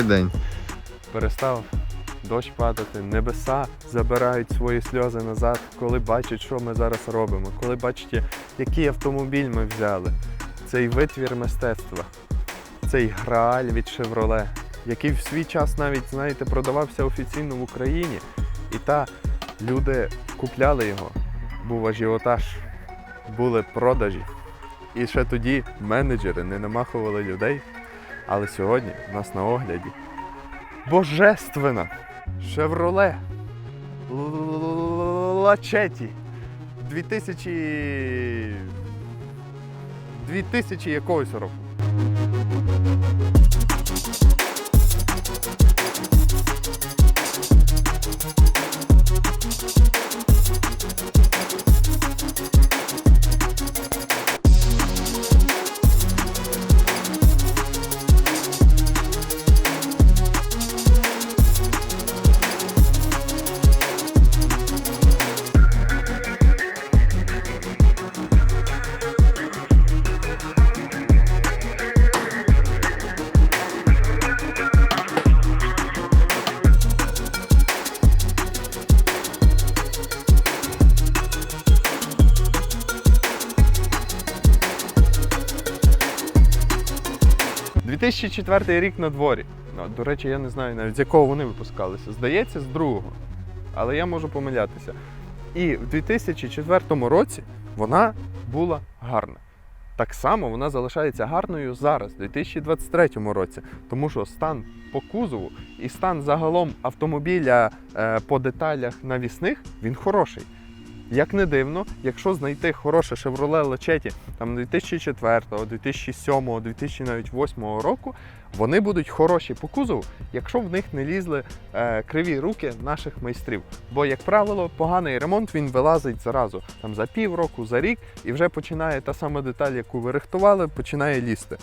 Чудовий день. перестав дощ падати, небеса забирають свої сльози назад, коли бачать, що ми зараз робимо, коли бачать, який автомобіль ми взяли. Цей витвір мистецтва, цей грааль від Chevrolet, який в свій час навіть, знаєте, продавався офіційно в Україні. І та люди купляли його, був ажіотаж, були продажі. І ще тоді менеджери не намахували людей. Але сьогодні в нас на огляді божественна Chevrolet Лачеті 2000 2000 якогось року. – 2004 рік на дворі. Ну, до речі, я не знаю навіть з якого вони випускалися. Здається, з другого. Але я можу помилятися. І в 2004 році вона була гарна. Так само вона залишається гарною зараз, в 2023 році, тому що стан по кузову і стан загалом автомобіля е, по деталях навісних він хороший. Як не дивно, якщо знайти хороше Chevrolet Lachetti там 2004, 2007, 2008 року, вони будуть хороші по кузову, якщо в них не лізли е, криві руки наших майстрів. Бо, як правило, поганий ремонт він вилазить зразу, там за півроку, за рік, і вже починає та сама деталь, яку ви рихтували, починає лізти.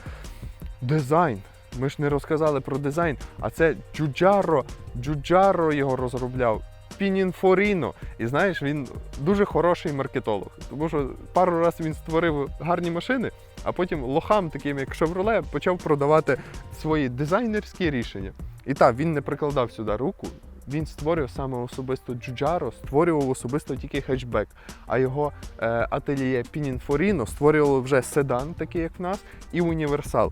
Дизайн. Ми ж не розказали про дизайн, а це Джуджаро. Джуджаро його розробляв. Пінінфоріно. І знаєш, він дуже хороший маркетолог. Тому що пару разів він створив гарні машини, а потім лохам, таким як Chevrolet, почав продавати свої дизайнерські рішення. І так, він не прикладав сюди руку. Він створював саме особисто Джуджаро, створював особисто тільки хетчбек. А його е, ательє Пінінфоріно створювало вже седан, такий як в нас, і універсал.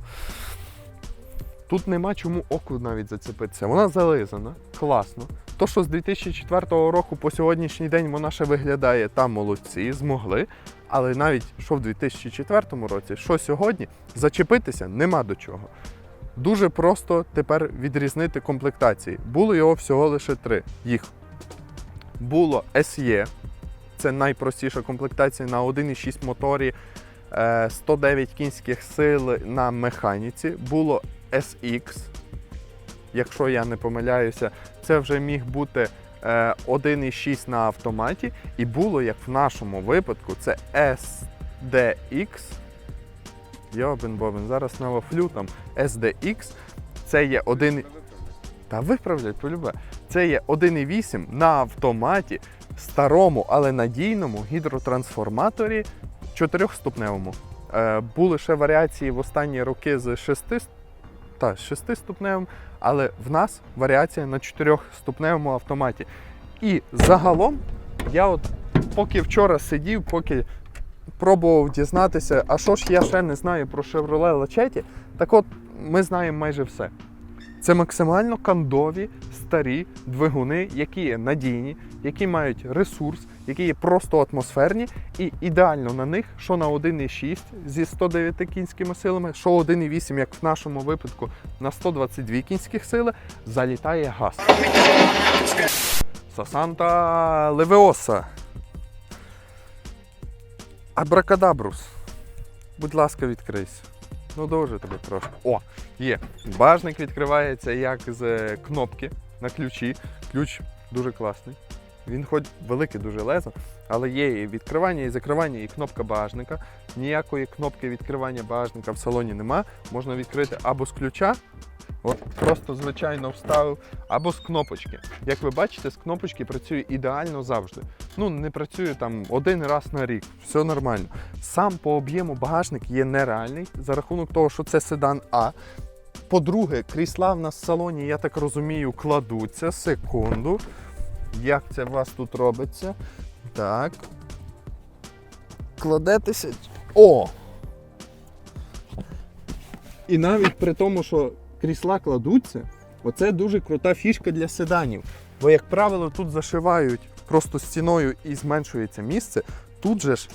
Тут нема чому оку навіть зацепитися. Вона зализана, класно. То, що з 2004 року по сьогоднішній день вона ще виглядає там молодці, змогли. Але навіть що в 2004 році, що сьогодні, зачепитися нема до чого. Дуже просто тепер відрізнити комплектації. Було його всього лише три. Їх було SE, це найпростіша комплектація на 1,6 моторі, е, 109 кінських сил на механіці. Було SX, якщо я не помиляюся, це вже міг бути е, 1,6 на автоматі. І було, як в нашому випадку, це SDX. Йобен Бобен, зараз навафлю там SDX. Це є один. Та виправлять полюбе. Це є 1,8 на автоматі, старому, але надійному гідротрансформаторі чотирьохступневому. Е, були ще варіації в останні роки з 6 та, з 6 ступневим, але в нас варіація на 4-ступневому автоматі. І загалом я от поки вчора сидів, поки пробував дізнатися, а що ж я ще не знаю про Chevrolet Lachetti, так от ми знаємо майже все. Це максимально кандові старі двигуни, які є надійні, які мають ресурс, які є просто атмосферні, і ідеально на них, що на 1,6 зі 109 кінськими силами, що 1,8, як в нашому випадку, на 122 кінських сили, залітає газ. Сасанта Левеоса. Абракадабрус. Будь ласка, відкрийся. Ну, дуже тобі трошки. О, є. Бажник відкривається як з е, кнопки на ключі. Ключ дуже класний. Він хоч велике дуже лезо, але є і відкривання, і закривання, і кнопка багажника. Ніякої кнопки відкривання багажника в салоні нема. Можна відкрити або з ключа, от просто звичайно вставив, або з кнопочки. Як ви бачите, з кнопочки працює ідеально завжди. Ну, не працює там один раз на рік, все нормально. Сам по об'єму багажник є нереальний за рахунок того, що це седан А. По-друге, крісла в нас в салоні, я так розумію, кладуться. Секунду. Як це у вас тут робиться? Так. Кладетеся. О! І навіть при тому, що крісла кладуться, оце дуже крута фішка для седанів. Бо, як правило, тут зашивають просто стіною і зменшується місце. Тут же ж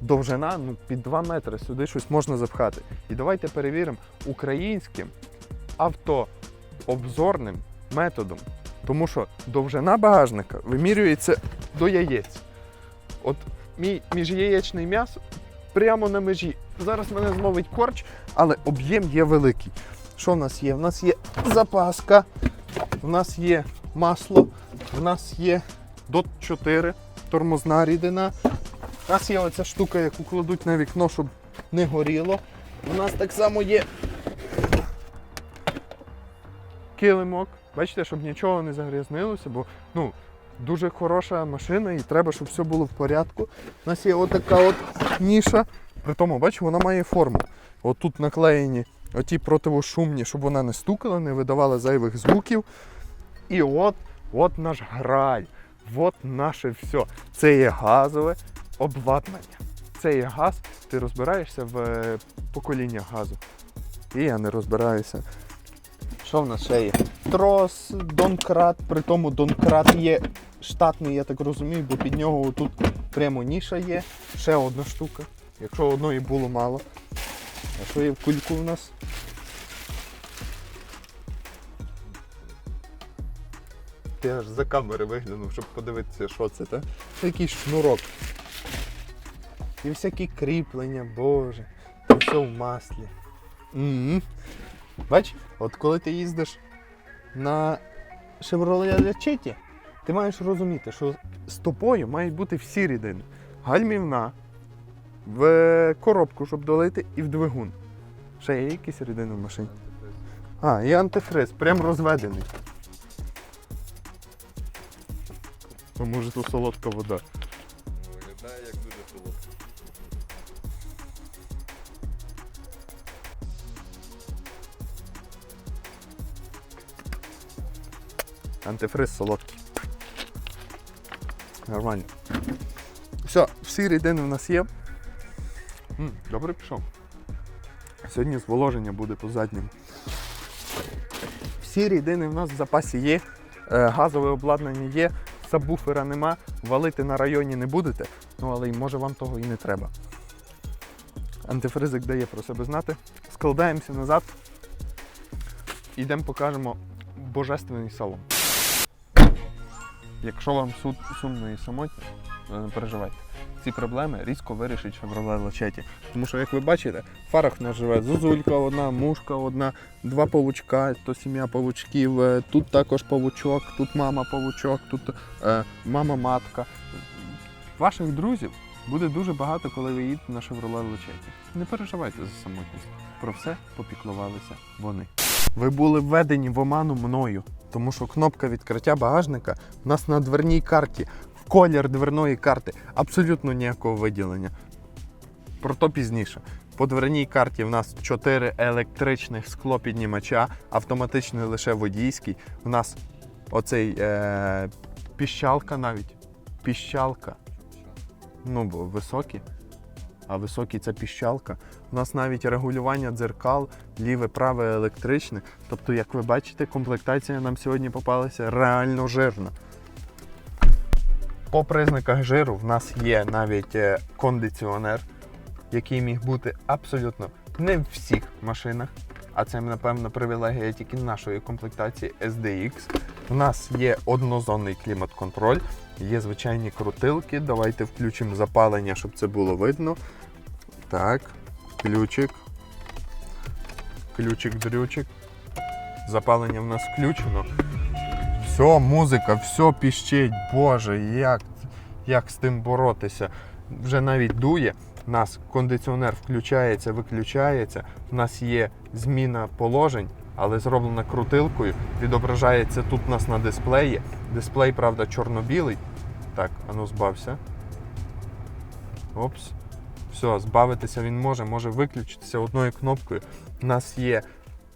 довжина ну, під 2 метри, сюди щось можна запхати. І давайте перевіримо українським автообзорним методом. Тому що довжина багажника вимірюється до яєць. От мій міжяєчний м'ясо прямо на межі. Зараз мене зловить корч, але об'єм є великий. Що в нас є? В нас є запаска, в нас є масло, в нас є DOT 4, тормозна рідина. У нас є оця штука, яку кладуть на вікно, щоб не горіло. У нас так само є килимок. Бачите, щоб нічого не загрязнилося, бо ну, дуже хороша машина і треба, щоб все було в порядку. У нас є отака от ніша. При тому, бачиш, вона має форму. От тут наклеєні оті противошумні, щоб вона не стукала, не видавала зайвих звуків. І от, от наш граль, от наше все. Це є газове обладнання. Це є газ. Ти розбираєшся в е, поколіннях газу. І я не розбираюся. Що в нас ще є? Трос, донкрат, при тому донкрат є штатний, я так розумію, бо під нього тут прямо ніша є. Ще одна штука. Якщо одної було мало. А що є в кульку у нас? Ти аж за камери виглянув, щоб подивитися, що це, та? Це якийсь шнурок. І всякі кріплення, боже. І все в маслі. М-м. Бач, от коли ти їздиш на Chevrolet Lachetti, ти маєш розуміти, що з тобою мають бути всі рідини. Гальмівна, в коробку, щоб долити, і в двигун. Ще є якісь рідини в машині? А, і антифриз, прям розведений. А може то солодка вода. Виглядає як дуже солодко. Антифриз солодкий. Нормально. Все, всі рідини в нас є. М, добре пішов. Сьогодні зволоження буде по задньому. Всі рідини в нас в запасі є. е, Газове обладнання є, сабвуфера нема, валити на районі не будете, ну але може вам того і не треба. Антифризик дає про себе знати. Складаємося назад. Ідемо покажемо божественний салон. Якщо вам су- сумно і самотньо, не переживайте. Ці проблеми різко вирішить Chevrolet Lachetti. Тому що, як ви бачите, в фарах в нас живе зозулька одна, мушка одна, два павучка, то сім'я павучків, е, тут також павучок, тут мама павучок, тут е, мама-матка. Ваших друзів буде дуже багато, коли ви їдете на Chevrolet Lachetti. Не переживайте за самотність. Про все попіклувалися вони. Ви були введені в оману мною, тому що кнопка відкриття багажника у нас на дверній карті, колір дверної карти, абсолютно ніякого виділення. Про то пізніше. По дверній карті в нас 4 електричних склопіднімача, автоматичний лише водійський. У нас оцей е, піщалка навіть. Піщалка. Ну, бо високі. А високий це піщалка. У нас навіть регулювання дзеркал, ліве, праве електричне. Тобто, як ви бачите, комплектація нам сьогодні попалася реально жирна. По признаках жиру в нас є навіть е, кондиціонер, який міг бути абсолютно не в всіх машинах, а це, напевно, привілегія тільки нашої комплектації SDX. У нас є однозонний клімат-контроль, є звичайні крутилки. Давайте включимо запалення, щоб це було видно. Так, ключик. Ключик-дрючик. Запалення в нас включено. Все, музика, все піщить. Боже, як, як з тим боротися? Вже навіть дує. У нас кондиціонер включається, виключається. У нас є зміна положень, але зроблена крутилкою. Відображається тут у нас на дисплеї. Дисплей, правда, чорно-білий. Так, ану збався. Опс. Все, збавитися він може, може виключитися одною кнопкою. У нас є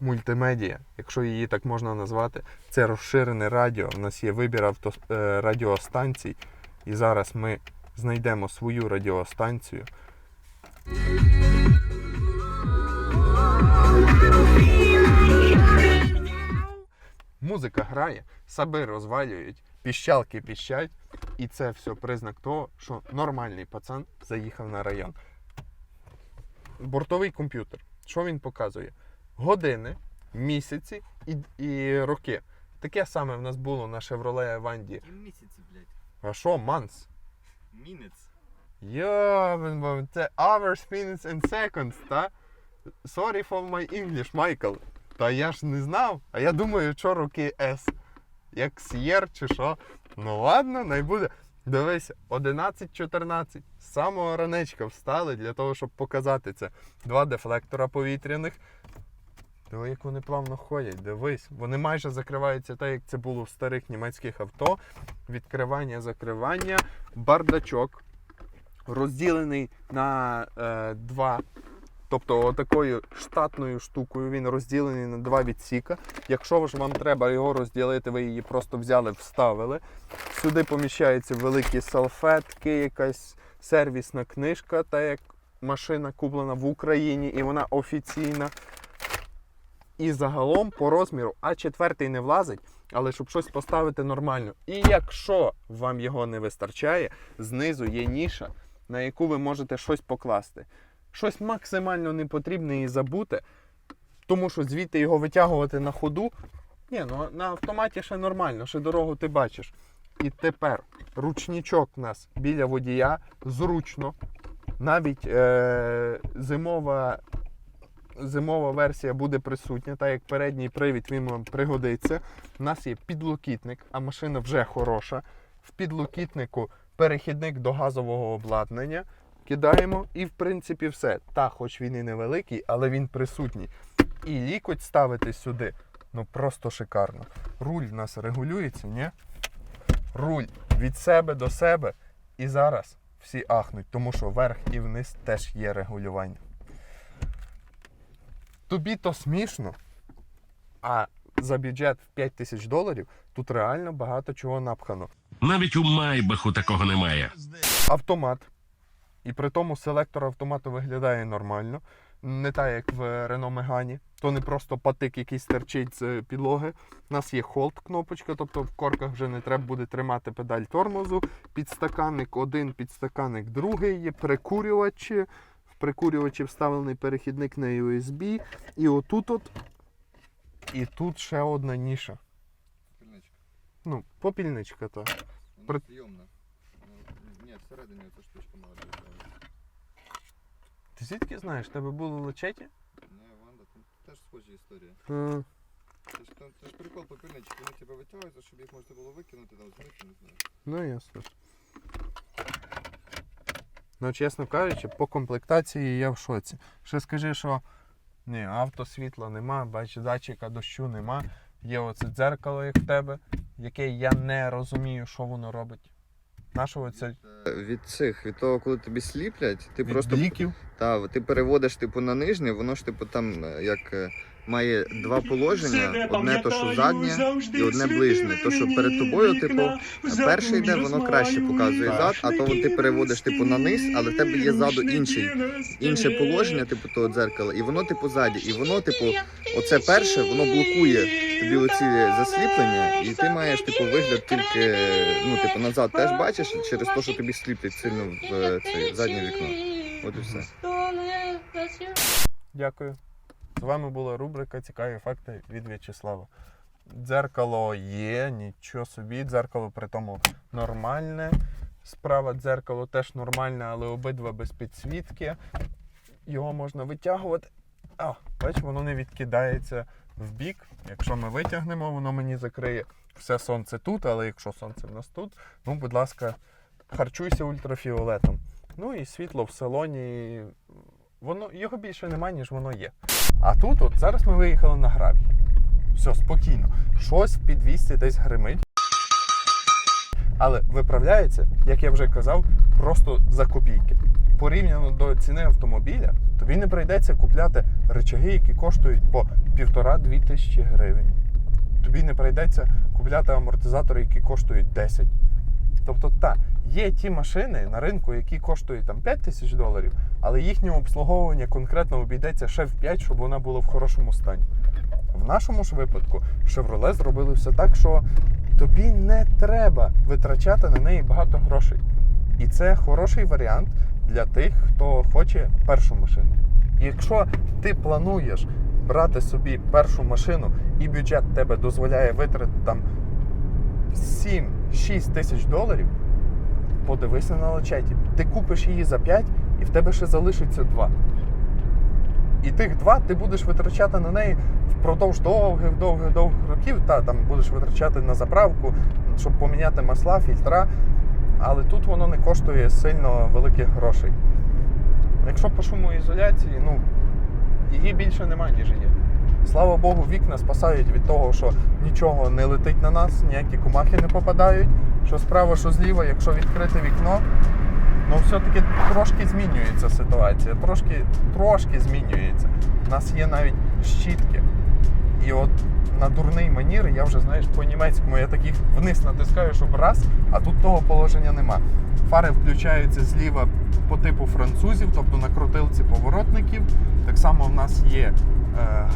мультимедія, якщо її так можна назвати. Це розширене радіо. У нас є вибір авто, е, радіостанцій. І зараз ми знайдемо свою радіостанцію. Музика грає, саби розвалюють, піщалки піщать. І це все признак того, що нормальний пацан заїхав на район. Бортовий комп'ютер. Що він показує? Години, місяці і, і роки. Таке саме в нас було на Chevrolet. Які місяці, блядь? А що, манс? Мінець. Йо, це hours, minutes and seconds, та? Sorry for my English, Майкл. Та я ж не знав. А я думаю, що роки S. Як С'єр чи що. Ну ладно, най буде. Дивися, 11-14. З самого ранечка встали для того, щоб показати це. Два дефлектора повітряних. Диви, як вони плавно ходять, дивись. Вони майже закриваються так, як це було в старих німецьких авто. Відкривання, закривання, бардачок розділений на е, два. Тобто отакою штатною штукою він розділений на два відсіка. Якщо ж вам треба його розділити, ви її просто взяли, вставили. Сюди поміщаються великі салфетки, якась сервісна книжка, та як машина куплена в Україні, і вона офіційна. І загалом по розміру А4 не влазить, але щоб щось поставити нормально. І якщо вам його не вистачає, знизу є ніша, на яку ви можете щось покласти. Щось максимально непотрібне і забути, тому що звідти його витягувати на ходу. Ні, ну на автоматі ще нормально, ще дорогу ти бачиш. І тепер ручничок у нас біля водія зручно. Навіть е- зимова зимова версія буде присутня, так як передній привід він вам пригодиться. У нас є підлокітник, а машина вже хороша. В підлокітнику перехідник до газового обладнання. Кидаємо і в принципі все. Та, хоч він і невеликий, але він присутній. І лікоть ставити сюди. Ну просто шикарно. Руль в нас регулюється, ні? Руль від себе до себе. І зараз всі ахнуть, тому що вверх і вниз теж є регулювання. Тобі то смішно, а за бюджет в 5 тисяч доларів тут реально багато чого напхано. Навіть у Майбаху такого немає. Автомат. І при тому селектор автомату виглядає нормально. Не так, як в Renault Megane. То не просто патик, який стерчить з підлоги. У нас є холд кнопочка, тобто в корках вже не треба буде тримати педаль тормозу. Підстаканник один, підстаканник другий, є прикурювачі. Прикурювачі вставлений перехідник на USB. І отут от. І тут ще одна ніша. Пильничка. Ну, попільничка то. Вона При- прийомна. Ну, Ні, всередині ця штучка мала бути. Ти звідки знаєш, тебе були лечеті? Не, Ванда, там теж схожі історії. Це ж, там- це ж прикол попільнички, вони тебе витягуються, щоб їх можна було викинути, там змити, не знаю. Ну, ясно. Ну, чесно кажучи, по комплектації я в шоці. Ще скажи, що ні, автосвітла нема, бач, датчика дощу нема. Є оце дзеркало, як в тебе, яке я не розумію, що воно робить. Нашого це Від цих, від того, коли тобі сліплять, ти від просто бліків. та, ти переводиш типу на нижнє, воно ж типу там е, як е, має два положення: одне то, що заднє, і одне ближнє. То, що перед тобою, типу, перше йде, воно краще показує зад, а то ти переводиш типу на низ, але в тебе є ззаду інший, інше положення, типу того дзеркала, і воно типу ззаді. І воно, типу, оце перше, воно блокує тобі оці засліплення, і ти маєш типу вигляд тільки ну, типу, назад теж бачиш через те, що тобі сліплять сильно в е, це, заднє вікно. От і все. Дякую. З вами була рубрика Цікаві факти від В'ячеслава. Дзеркало є, нічого собі. Дзеркало при тому нормальне. Справа дзеркало теж нормальне, але обидва без підсвітки. Його можна витягувати. А, бач, воно не відкидається в бік. Якщо ми витягнемо, воно мені закриє все сонце тут, але якщо сонце в нас тут, ну, будь ласка, харчуйся ультрафіолетом. Ну і світло в салоні. Воно, його більше немає, ніж воно є. А тут, от зараз ми виїхали на гравій. Все, спокійно. Щось в підвісці десь гримить. Але виправляється, як я вже казав, просто за копійки. Порівняно до ціни автомобіля, тобі не прийдеться купляти речаги, які коштують по півтора-дві тисячі гривень. Тобі не прийдеться купляти амортизатори, які коштують 10. Тобто, так, є ті машини на ринку, які коштують там 5 тисяч доларів, але їхнє обслуговування конкретно обійдеться ще в 5, щоб вона була в хорошому стані. В нашому ж випадку Chevrolet зробили все так, що тобі не треба витрачати на неї багато грошей. І це хороший варіант для тих, хто хоче першу машину. Якщо ти плануєш брати собі першу машину і бюджет тебе дозволяє витратити там 7-6 тисяч доларів, подивися на лачеті. Ти купиш її за 5 і в тебе ще залишиться 2. І тих 2 ти будеш витрачати на неї впродовж довгих, довгих, довгих років. Та там будеш витрачати на заправку, щоб поміняти масла, фільтра. Але тут воно не коштує сильно великих грошей. Якщо по шумоізоляції, ну її більше немає, ніж є. Слава Богу, вікна спасають від того, що нічого не летить на нас, ніякі комахи не попадають. Що справа, що зліва, якщо відкрити вікно, ну все-таки трошки змінюється ситуація. Трошки, трошки змінюється. У нас є навіть щітки. І от на дурний манір я вже знаєш по-німецькому я таких вниз натискаю, щоб раз, а тут того положення нема. Фари включаються зліва по типу французів, тобто на крутилці поворотників. Так само в нас є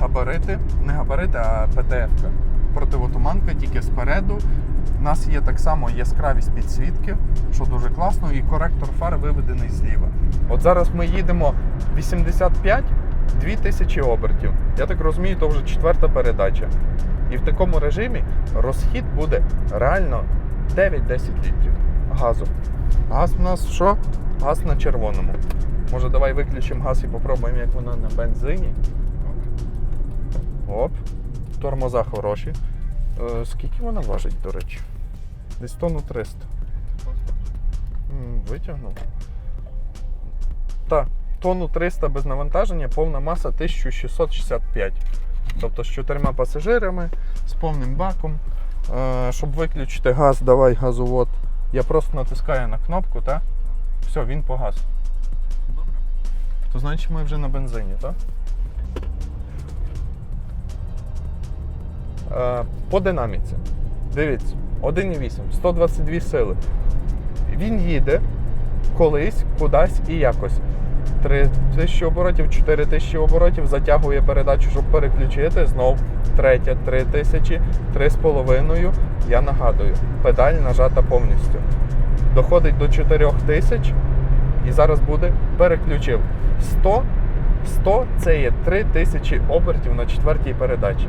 габарити, не габарити, а ПТФ. Противотуманка тільки спереду. У нас є так само яскравість підсвітки, що дуже класно, і коректор фар виведений зліва. От зараз ми їдемо 85 2000 обертів. Я так розумію, то вже четверта передача. І в такому режимі розхід буде реально 9-10 літрів газу. Газ у нас що? Газ на червоному. Може, давай виключимо газ і попробуємо, як вона на бензині. Оп. Тормоза хороші. Е, скільки вона важить, до речі? Десь тонну 300. М, Витягнув. Так, тонну 300 без навантаження, повна маса 1665. Тобто з чотирма пасажирами, з повним баком. Е, щоб виключити газ, давай газовод. Я просто натискаю на кнопку, так? Все, він погас. Добре. То значить ми вже на бензині, так? По динаміці. Дивіться, 1,8, 122 сили. Він їде колись, кудись і якось. 3 тисячі оборотів, 4 тисячі оборотів, затягує передачу, щоб переключити. Знов третя, 3 тисячі, 3,5. Я нагадую, педаль нажата повністю. Доходить до 4 тисяч і зараз буде переключив. 100, 100 це є 3 тисячі обертів на четвертій передачі.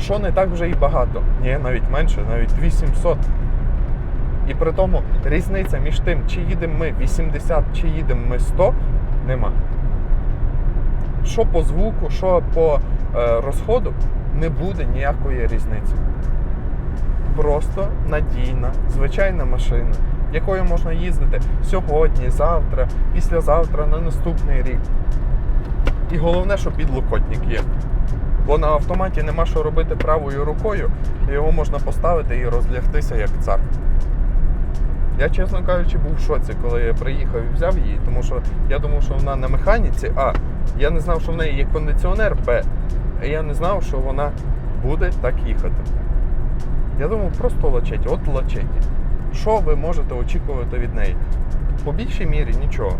Що не так вже і багато. Ні, навіть менше, навіть 2700. І при тому різниця між тим, чи їдемо ми 80, чи їдемо ми 100, нема. Що по звуку, що по е, розходу, не буде ніякої різниці. Просто надійна, звичайна машина, якою можна їздити сьогодні, завтра, післязавтра, на наступний рік. І головне, що підлокотник є. Бо на автоматі нема що робити правою рукою, його можна поставити і розлягтися як цар. Я, чесно кажучи, був в шоці, коли я приїхав і взяв її, тому що я думав, що вона на механіці, а я не знав, що в неї є кондиціонер, Б. І я не знав, що вона буде так їхати. Я думав, просто лачеті, от лачеті. Що ви можете очікувати від неї? По більшій мірі нічого.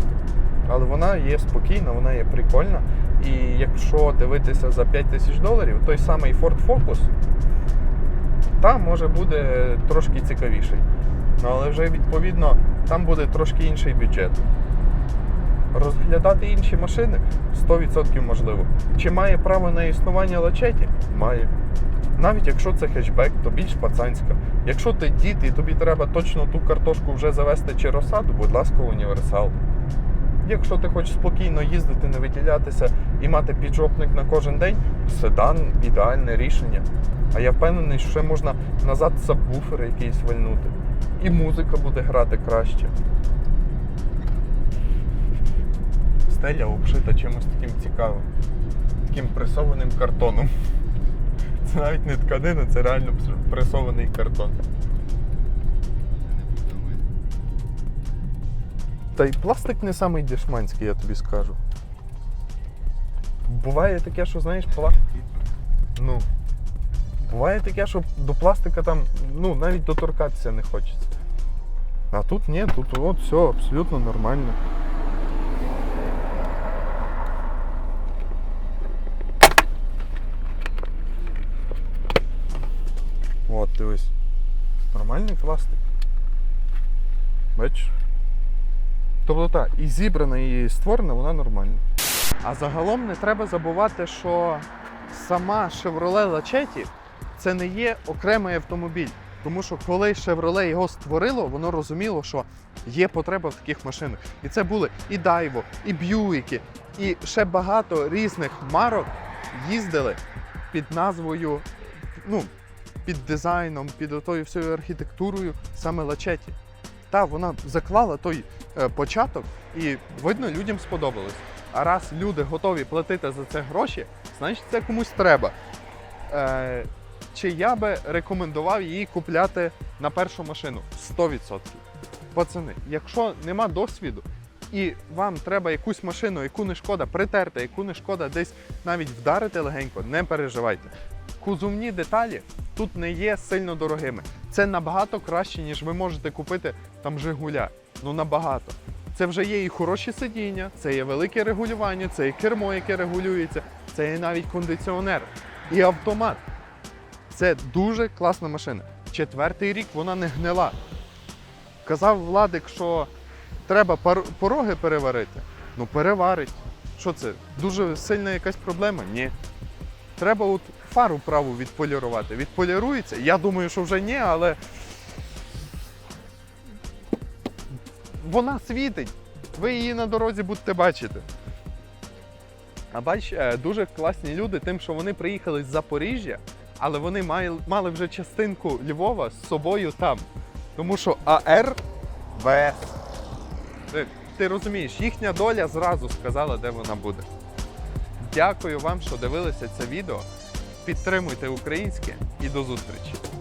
Але вона є спокійна, вона є прикольна. І якщо дивитися за 5 тисяч доларів, той самий Ford Focus там може буде трошки цікавіший. Ну, але вже відповідно там буде трошки інший бюджет. Розглядати інші машини 100% можливо. Чи має право на існування лачеті? Має. Навіть якщо це хетчбек, то більш пацанська. Якщо ти дід і тобі треба точно ту картошку вже завести чи розсаду, будь ласка, універсал. Якщо ти хочеш спокійно їздити, не виділятися і мати піджопник на кожен день, седан ідеальне рішення. А я впевнений, що ще можна назад сабвуфер якийсь вальнути. І музика буде грати краще. Стеля обшита чимось таким цікавим. Таким пресованим картоном. Це навіть не тканина, це реально пресований картон. Та й пластик не самий дешманський, я тобі скажу. Буває таке, що знаєш, пла... ну, буває таке, що до пластика там ну, навіть доторкатися не хочеться. А тут ні, тут от все абсолютно нормально. От, дивись. Нормальний пластик. Бачиш? Тобто так, і зібрана, і створена, вона нормальна. А загалом не треба забувати, що сама Chevrolet Lachetti це не є окремий автомобіль. Тому що коли Chevrolet його створило, воно розуміло, що є потреба в таких машинах. І це були і Daiwo, і Buick, і ще багато різних марок їздили під назвою, ну, під дизайном, під отою всією архітектурою саме Lachetti. Та вона заклала той е, початок, і видно, людям сподобалось. А раз люди готові платити за це гроші, значить це комусь треба. Е, чи я би рекомендував її купляти на першу машину? 100%. Пацани, якщо нема досвіду і вам треба якусь машину, яку не шкода притерти, яку не шкода десь навіть вдарити легенько, не переживайте. Кузовні деталі тут не є сильно дорогими. Це набагато краще, ніж ви можете купити там Жигуля. Ну набагато. Це вже є і хороші сидіння, це є велике регулювання, це є кермо, яке регулюється, це є навіть кондиціонер і автомат. Це дуже класна машина. Четвертий рік вона не гнила. Казав Владик, що треба пороги переварити. Ну переварить. Що це? Дуже сильна якась проблема? Ні. Треба от фару праву відполірувати. Відполірується. Я думаю, що вже ні, але вона світить. Ви її на дорозі будете бачити. А бач, е, дуже класні люди, тим, що вони приїхали з Запоріжжя, але вони мали, вже частинку Львова з собою там. Тому що АР ВС. Ти, ти розумієш, їхня доля зразу сказала, де вона буде. Дякую вам, що дивилися це відео. Підтримуйте українське і до зустрічі!